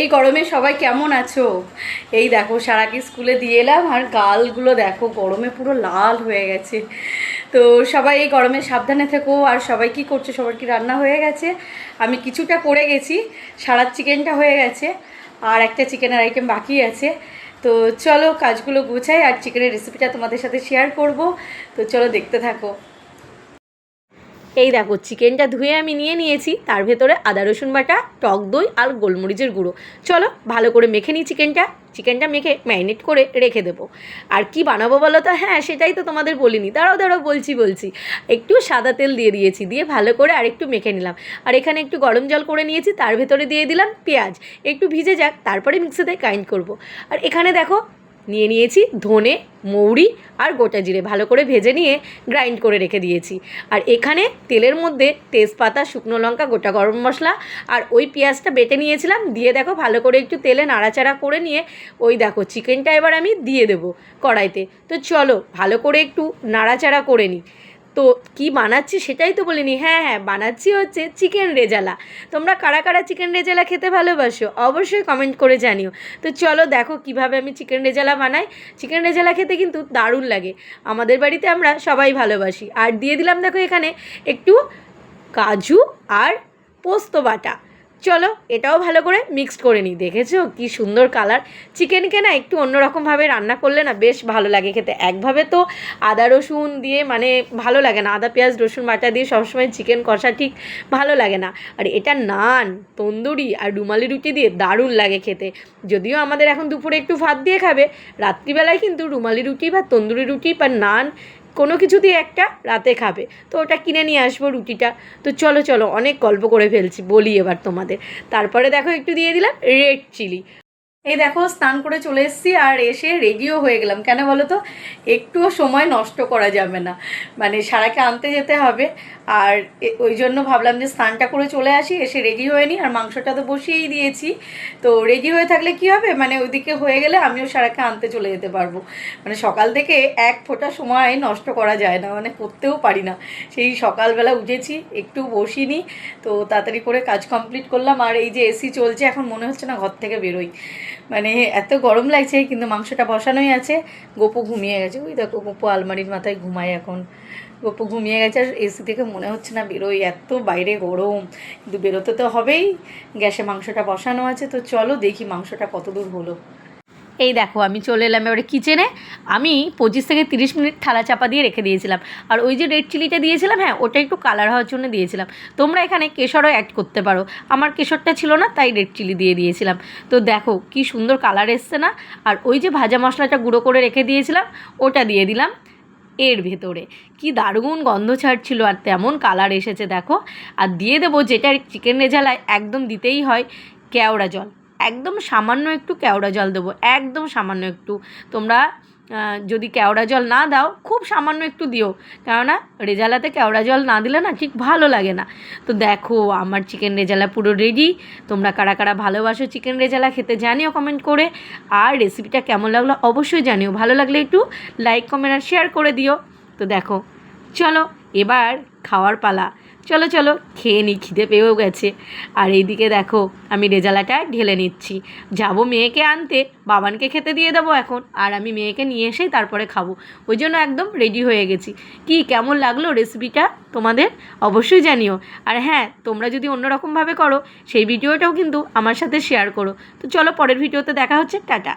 এই গরমে সবাই কেমন আছো? এই দেখো, সারাকে স্কুলে দিয়ে এলাম আর গালগুলো দেখো, গরমে পুরো লাল হয়ে গেছে। তো সবাই এই গরমে সাবধানে থেকো, আর সবাই কি করছে? সবার কি রান্না হয়ে গেছে? আমি কিছুটা করে গেছি, সারার চিকেনটা হয়ে গেছে, আর একটা চিকেনের আইটেম বাকি আছে। তো চলো, কাজগুলো গুছাই, আর চিকেনের রেসিপিটা তোমাদের সাথে শেয়ার করব। তো চলো, দেখতে থাকো। এই দেখো, চিকেনটা ধুয়ে আমি নিয়ে নিয়েছি, তার ভেতরে আদা, রসুন বাটা, টক দই আর গোলমরিচের গুঁড়ো। চলো, ভালো করে মেখে নিই চিকেনটা। চিকেনটা মেখে ম্যারিনেট করে রেখে দেবো। আর কি বানাবো বলো তো? হ্যাঁ সেটাই তো তোমাদের বলিনি। দাঁড়াও দাঁড়াও, বলছি বলছি। একটু সাদা তেল দিয়ে দিয়েছি, দিয়ে ভালো করে আর একটু মেখে নিলাম। আর এখানে একটু গরম জল করে নিয়েছি, তার ভেতরে দিয়ে দিলাম পেঁয়াজ। একটু ভিজে যাক, তারপরে মিক্সিতে কাইন্ড করব। আর এখানে দেখো নিয়ে নিয়েছি ধনে, মৌরি আর গোটা জিরে। ভালো করে ভেজে নিয়ে গ্রাইন্ড করে রেখে দিয়েছি। আর এখানে তেলের মধ্যে তেজপাতা, শুকনো লঙ্কা, গোটা গরম মশলা আর ওই পেঁয়াজটা বেটে নিয়েছিলাম। দিয়ে দেখো ভালো করে একটু তেলে নাড়াচাড়া করে নিয়ে ওই দেখো চিকেনটা এবার আমি দিয়ে দেবো কড়াইতে। তো চলো ভালো করে একটু নাড়াচাড়া করে নিই। তো কি বানাচ্ছি সেটাই তো বলিনি। হ্যাঁ হ্যাঁ বানাচ্ছি হচ্ছে চিকেন রেজালা। তোমরা কারা কারা চিকেন রেজালা খেতে ভালোবাসো অবশ্যই কমেন্ট করে জানিও। তো চলো দেখো কীভাবে আমি চিকেন রেজালা বানাই। চিকেন রেজালা খেতে কিন্তু দারুণ লাগে। আমাদের বাড়িতে আমরা সবাই ভালোবাসি। আর দিয়ে দিলাম দেখো এখানে একটু কাজু আর পোস্ত বাটা। চলো এটাও ভালো করে মিক্সড করে নিই। দেখেছ? কি সুন্দর কালার চিকেনকে না একটু অন্যরকমভাবে রান্না করলে না বেশ ভালো লাগে খেতে। একভাবে তো আদা, রসুন দিয়ে মানে ভালো লাগে না। আদা, পেঁয়াজ, রসুন বাটা দিয়ে সবসময় চিকেন কষা ঠিক ভালো লাগে না। আর এটা নান, তন্দুরি আর রুমালি রুটি দিয়ে দারুণ লাগে খেতে। যদিও আমাদের এখন দুপুরে একটু ভাত দিয়ে খাবে, রাত্রিবেলায় কিন্তু রুমালি রুটি বা তন্দুরি রুটি বা নান কোনো কিছু দিয়ে একটা রাতে খাবে। তো ওটা কিনে নিয়ে আসব রুটিটা। তো চলো চলো, অনেক গল্প করে ফেলছি, বলি এবার তোমাদের। তারপরে দেখো একটু দিয়ে দিলাম রেড চিলি এই দেখো, স্নান করে চলে এসেছি আর এসে রেডিও হয়ে গেলাম। কেন বলো তো? একটুও সময় নষ্ট করা যাবে না। মানে সারাকে আনতে যেতে হবে। আর ওই জন্য ভাবলাম যে স্নানটা করে চলে আসি, এসে রেডি হয়ে নিই। আর মাংসটা তো বসিয়েই দিয়েছি। তো রেডি হয়ে থাকলে কি হবে? মানে ওইদিকে হয়ে গেলে আমিও সারাকে আনতে চলে যেতে পারব। মানে সকাল থেকে এক ফোঁটা সময় নষ্ট করা যায় না। মানে করতেও পারি না। সেই সকালবেলা উঠেছি, একটু বসিনি। তো তাড়াতাড়ি করে কাজ কমপ্লিট করলাম। আর এই যে এসি চলছে, এখন মনে হচ্ছে না ঘর থেকে বেরোই। মানে এত গরম লাগছে, কিন্তু মাংসটা বসানোই আছে। গোপু ঘুমিয়ে গেছে। ওই দেখো গোপু আলমারির মাথায় ঘুমায় এখন। গোপু ঘুমিয়ে গেছে আর এসি থেকে মনে হচ্ছে না বেরোই এত বাইরে গরম। কিন্তু বেরোতে তো হবেই। গ্যাসে মাংসটা বসানো আছে। তো চলো দেখি মাংসটা কতদূর হলো। এই দেখো, আমি চলে এলাম এবারে কিচেনে আমি পঁচিশ থেকে তিরিশ মিনিট থালা চাপা দিয়ে রেখে দিয়েছিলাম। আর ওই যে রেড চিলিটা দিয়েছিলাম হ্যাঁ ওটা একটু কালার হওয়ার জন্য দিয়েছিলাম। তোমরা এখানে কেশরও অ্যাড করতে পারো। আমার কেশরটা ছিল না, তাই রেড চিলি দিয়ে দিয়েছিলাম। তো দেখো, কি সুন্দর কালার এসছে না? আর ওই যে ভাজা মশলাটা গুঁড়ো করে রেখে দিয়েছিলাম, ওটা দিয়ে দিলাম এর ভেতরে। কি দারুণ গন্ধ ছাড়ছিল, আর তেমন কালার এসেছে, দেখো। আর দিয়ে দেবো যেটা চিকেন রেজালায় একদম দিতেই হয়, কেওড়া জল। একদম সামান্য একটু কেওড়া জল দেবো, একদম সামান্য একটু। তোমরা যদি কেওড়া জল না দাও, খুব সামান্য একটু দিও। কেননা, রেজালাতে কেওড়া জল না দিলে না ঠিক ভালো লাগে না। তো দেখো, আমার চিকেন রেজালা পুরো রেডি তোমরা কারা কারা ভালোবাসো চিকেন রেজালা খেতে জানিও কমেন্ট করে। আর রেসিপিটা কেমন লাগল অবশ্যই জানিও। ভালো লাগলে একটু লাইক কমেন্ট আর শেয়ার করে দিও। তো দেখো, চলো, এবার খাওয়ার পালা। চলো চলো, খেয়ে নিই খিদে পেয়েও গেছে। আর এইদিকে দেখো, আমি রেজালাটা ঢেলে নিচ্ছি। যাব মেয়েকে আনতে, বাবানকে খেতে দিয়ে দেবো এখন। আর আমি মেয়েকে নিয়ে এসেই তারপরে খাব। ওই জন্য একদম রেডি হয়ে গেছি। কি, কেমন লাগল রেসিপিটা তোমাদের? অবশ্যই জানিও। আর হ্যাঁ তোমরা যদি অন্যরকমভাবে করো, সেই ভিডিওটাও কিন্তু আমার সাথে শেয়ার করো। তো চলো, পরের ভিডিওতে দেখা হচ্ছে। টাটা।